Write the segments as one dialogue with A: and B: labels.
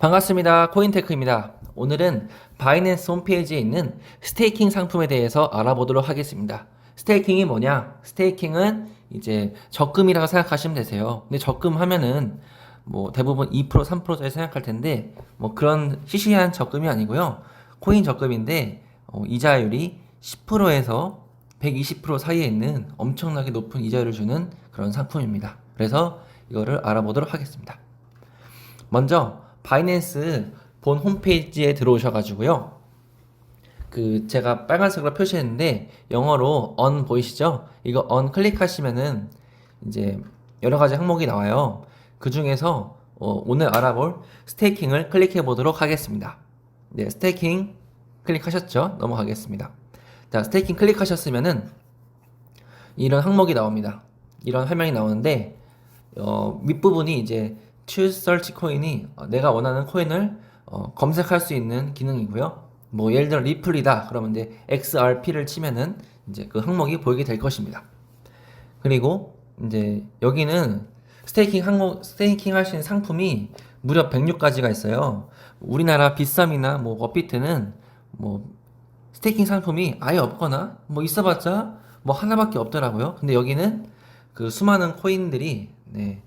A: 반갑습니다. 코인테크입니다. 오늘은 바이낸스 홈페이지에 있는 스테이킹 상품에 대해서 알아보도록 하겠습니다. 스테이킹이 뭐냐? 스테이킹은 이제 적금이라고 생각하시면 되세요. 근데 적금 하면은 뭐 대부분 2% 3%짜리 생각할 텐데 뭐 그런 시시한 적금이 아니고요. 코인 적금인데 어, 이자율이 10%에서 120% 사이에 있는 엄청나게 높은 이자율을 주는 그런 상품입니다. 그래서 이거를 알아보도록 하겠습니다. 먼저 바이낸스 본 홈페이지에 들어오셔가지고요. 그 제가 빨간색으로 표시했는데 영어로 on 보이시죠? 이거 on 클릭하시면은 이제 여러 가지 항목이 나와요. 그 중에서 어, 오늘 알아볼 스테이킹을 클릭해 보도록 하겠습니다. 네, 스테이킹 클릭하셨죠? 넘어가겠습니다. 자, 스테이킹 클릭하셨으면은 이런 항목이 나옵니다. 이런 화면이 나오는데 어, 밑부분이 이제 choose search 코인이 어, 내가 원하는 코인을 어, 검색할 수 있는 기능이고요. 뭐 예를 들어 리플이다 그러면 이제 XRP를 치면은 이제 그 항목이 보이게 될 것입니다. 그리고 이제 여기는 스테이킹 항목 스테이킹 할 수 있는 상품이 무려 106가지가 있어요. 우리나라 비썸이나 뭐 업비트는 뭐 스테이킹 상품이 아예 없거나 뭐 있어봤자 뭐 하나밖에 없더라고요. 근데 여기는 그 수많은 코인들이 네,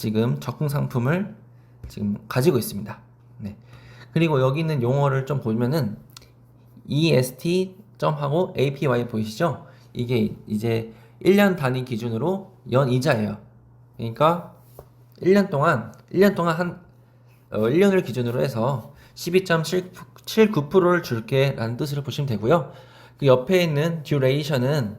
A: 지금 적금 상품을 지금 가지고 있습니다. 네. 그리고 여기 있는 용어를 좀 보면은 EST 점하고 APY 보이시죠? 이게 이제 1년 단위 기준으로 연 이자예요. 그러니까 1년 동안 1년 동안 한 어, 1년을 기준으로 해서 12.79%를 줄게 라는 뜻으로 보시면 되고요. 그 옆에 있는 듀레이션은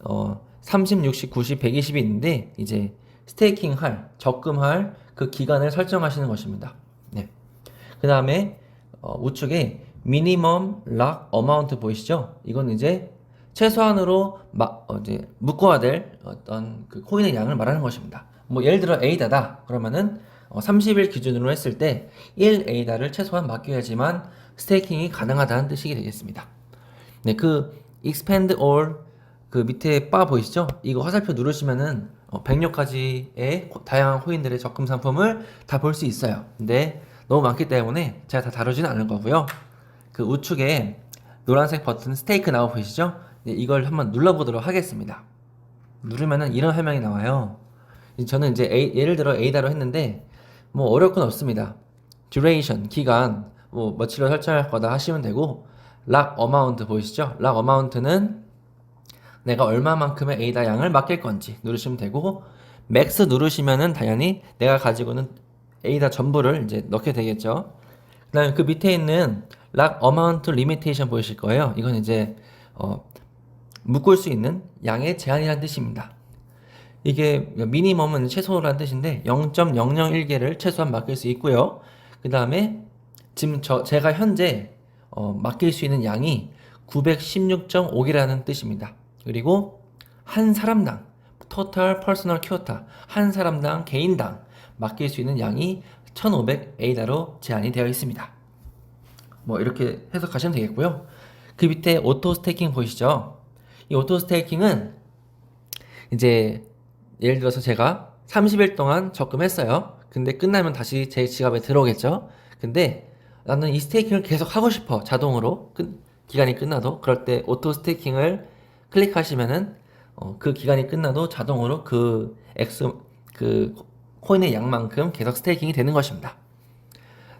A: 어 30, 60, 90, 120이 있는데 이제 스테이킹 할, 적금할 그 기간을 설정하시는 것입니다. 네. 그 다음에 어, 우측에 미니멈 락 어마운트 보이시죠? 이건 이제 최소한으로 마, 어, 이제 묶어야 될 어떤 그 코인의 양을 말하는 것입니다. 뭐 예를 들어 에이다다 그러면은 어, 30일 기준으로 했을 때 1에이다를 최소한 맡겨야지만 스테이킹이 가능하다는 뜻이 되겠습니다. 네, 그 expand all 그 밑에 바 보이시죠? 이거 화살표 누르시면은 어, 106가지의 다양한 코인들의 적금 상품을 다 볼 수 있어요. 근데 너무 많기 때문에 제가 다 다루지는 않을 거고요. 그 우측에 노란색 버튼 스테이크 나오 보이시죠? 네, 이걸 한번 눌러보도록 하겠습니다. 누르면은 이런 화면이 나와요. 저는 이제 A, 예를 들어 A다로 했는데 뭐 어려울 건 없습니다. duration 기간 뭐 며칠로 설정할 거다 하시면 되고 락 어마운트 보이시죠? 락 어마운트는 내가 얼마만큼의 에이다 양을 맡길 건지 누르시면 되고 맥스 누르시면은 당연히 내가 가지고는 에이다 전부를 이제 넣게 되겠죠. 그다음에 그 밑에 있는 락 어마운트 리미테이션 보이실 거예요. 이건 이제 어, 묶을 수 있는 양의 제한이라는 뜻입니다. 이게 미니멈은 최소라는 뜻인데 0.001개를 최소한 맡길 수 있고요. 그 다음에 지금 저 제가 현재 어, 맡길 수 있는 양이 916.5개라는 뜻입니다. 그리고 한 사람당 토탈 퍼스널 큐어타 한 사람당 개인당 맡길 수 있는 양이 1500 에이다로 제한이 되어 있습니다. 뭐 이렇게 해석하시면 되겠고요. 그 밑에 오토 스테이킹 보이시죠? 이 오토 스테이킹은 이제 예를 들어서 제가 30일 동안 적금했어요. 근데 끝나면 다시 제 지갑에 들어오겠죠? 근데 나는 이 스테이킹을 계속 하고 싶어. 자동으로. 끝, 기간이 끝나도. 그럴 때 오토 스테이킹을 클릭하시면은 어, 그 기간이 끝나도 자동으로 그 X, 그 코인의 양만큼 계속 스테이킹이 되는 것입니다.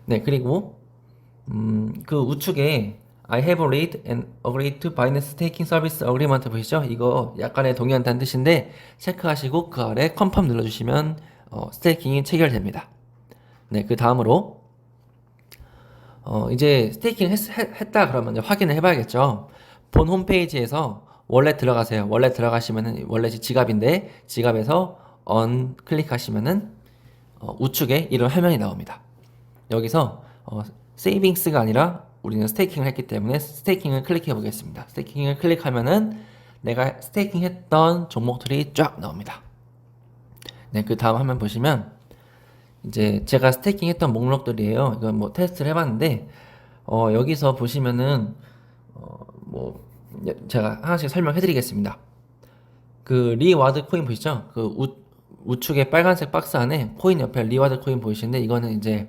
A: 네, 그리고 음, 그 우측에 I have read and agreed to Binance Staking Service Agreement 보이시죠? 이거 약간의 동의한다는 뜻인데 체크하시고 그 아래 컨펌 눌러주시면 어, 스테이킹이 체결됩니다. 네, 그 다음으로 어, 이제 스테이킹 했, 다 그러면 확인을 해봐야겠죠. 본 홈페이지에서 원래 들어가세요. 원래 들어가시면은 원래 지갑인데 지갑에서 on 클릭하시면은 어, 우측에 이런 화면이 나옵니다. 여기서 어, 세이빙스가 아니라 우리는 스테이킹을 했기 때문에 스테이킹을 클릭해 보겠습니다. 스테이킹을 클릭하면은 내가 스테이킹 했던 종목들이 쫙 나옵니다. 네, 그 다음 화면 보시면 이제 제가 스테이킹 했던 목록들이에요. 이건 뭐 테스트를 해봤는데 어, 여기서 보시면은 어, 뭐 제가 하나씩 설명해 드리겠습니다. 그 리와드 코인 보이시죠? 그 우, 우측에 빨간색 박스 안에 코인 옆에 리와드 코인 보이시는데 이거는 이제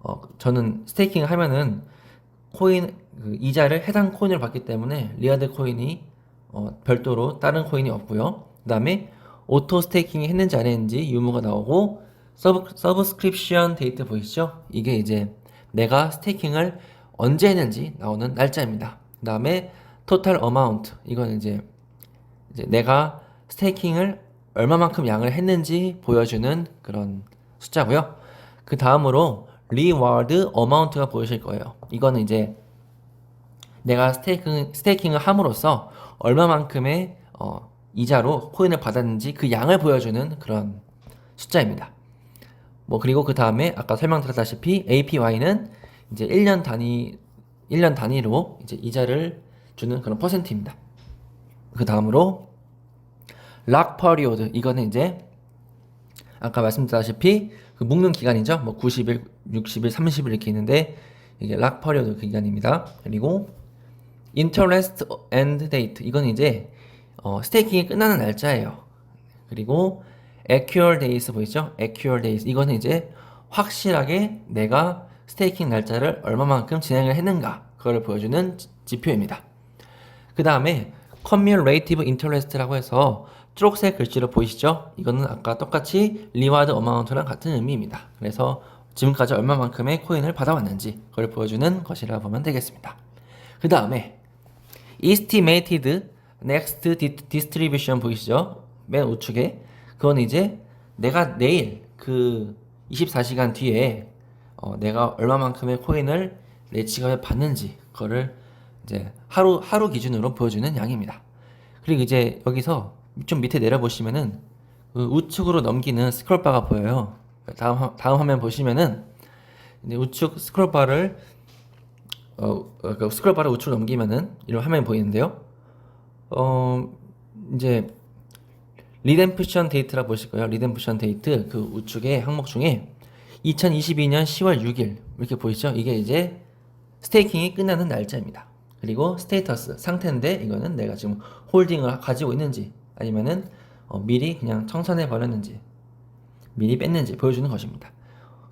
A: 어, 저는 스테이킹 하면은 코인 그 이자를 해당 코인을 받기 때문에 리아드 코인이 어, 별도로 다른 코인이 없고요. 그 다음에 오토 스테이킹 했는지 안 했는지 유무가 나오고 서브 서브스크립션 데이트 보이시죠? 이게 이제 내가 스테이킹을 언제 했는지 나오는 날짜입니다. 그 다음에 토탈 어마운트 이거는 이제 이제 내가 스테이킹을 얼마만큼 양을 했는지 보여주는 그런 숫자고요. 그 다음으로 리워드 어마운트가 보이실 거예요. 이거는 이제 내가 스테이킹, 스테이킹을 함으로써 얼마만큼의 어, 이자로 코인을 받았는지 그 양을 보여주는 그런 숫자입니다. 뭐 그리고 그 다음에 아까 설명드렸다시피 APY는 이제 1년 단위 1년 단위로 이제 이자를 주는 그런 퍼센트입니다. 그 다음으로 락 퍼리오드 이거는 이제 아까 말씀드렸다시피 그 묶는 기간이죠. 뭐 90일, 60일, 30일 이렇게 있는데 이게 락 퍼리오드 그 기간입니다. 그리고 interest end date 이건 이제 어, 스테이킹이 끝나는 날짜예요. 그리고 accrual days 보이죠? accrual days 이거는 이제 확실하게 내가 스테이킹 날짜를 얼마만큼 진행을 했는가 그걸 보여주는 지- 지표입니다. 그 다음에 cumulative interest라고 해서 초록색 글씨로 보이시죠? 이거는 아까 똑같이 reward amount랑 같은 의미입니다. 그래서 지금까지 얼마만큼의 코인을 받아왔는지 그걸 보여주는 것이라 보면 되겠습니다. 그 다음에 estimated next di- distribution 보이시죠? 맨 우측에 그건 이제 내가 내일 그 24시간 뒤에 어, 내가 얼마만큼의 코인을 내 지갑에 받는지 그거를 이제 하루 하루 기준으로 보여주는 양입니다. 그리고 이제 여기서 좀 밑에 내려 보시면은 그 우측으로 넘기는 스크롤바가 보여요. 다음 화- 다음 화면 보시면은 우측 스크롤바를 어, 어, 그 스크롤바를 우측으로 넘기면은 이런 화면이 보이는데요. 어, 이제 리뎀프션 데이트라 보실 거예요. 리뎀프션 데이트 그 우측에 항목 중에 2022년 10월 6일 이렇게 보이죠? 이게 이제 스테이킹이 끝나는 날짜입니다. 그리고 스테이터스 상태인데 이거는 내가 지금 홀딩을 가지고 있는지 아니면은 어, 미리 그냥 청산해 버렸는지 미리 뺐는지 보여주는 것입니다.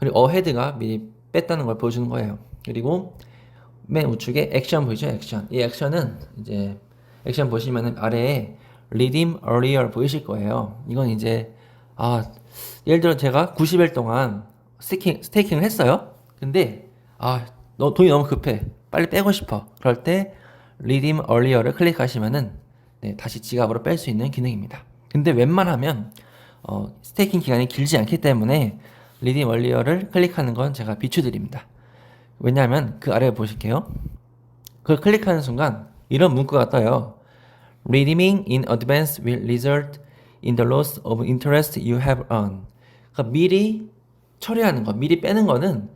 A: 그리고 어헤드가 미리 뺐다는 걸 보여주는 거예요. 그리고 맨 우측에 액션 보이죠? 액션. 이 액션은 이제 액션 보시면은 아래에 redeem earlier 보이실 거예요. 이건 이제 아 예를 들어 제가 90일 동안 스테이킹 스테이킹을 했어요. 근데 아 너 돈이 너무 급해. 빨리 빼고 싶어. 그럴 때 redeem earlier를 클릭하시면은 네, 다시 지갑으로 뺄 수 있는 기능입니다. 근데 웬만하면 어, 스테이킹 기간이 길지 않기 때문에 redeem earlier를 클릭하는 건 제가 비추드립니다. 왜냐하면 그 아래에 보실게요. 그걸 클릭하는 순간 이런 문구가 떠요. Redeeming in advance will result in the loss of interest you have earned. 그러니까 미리 처리하는 거, 미리 빼는 거는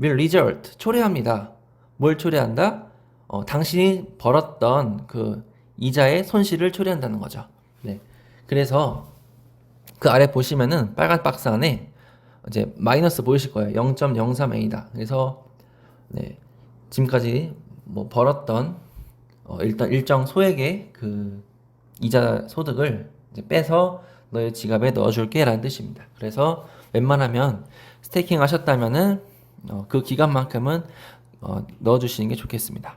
A: will result 초래합니다. 뭘 초래한다? 어, 당신이 벌었던 그 이자의 손실을 초래한다는 거죠. 네. 그래서 그 아래 보시면은 빨간 박스 안에 이제 마이너스 보이실 거예요. 0.03A다. 그래서 네. 지금까지 뭐 벌었던 어, 일단 일정 소액의 그 이자 소득을 이제 빼서 너의 지갑에 넣어줄게 라는 뜻입니다. 그래서 웬만하면 스테이킹 하셨다면은 어, 그 기간만큼은 어, 넣어주시는 게 좋겠습니다.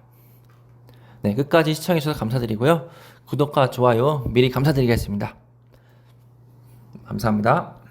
A: 네, 끝까지 시청해주셔서 감사드리고요. 구독과 좋아요 미리 감사드리겠습니다. 감사합니다.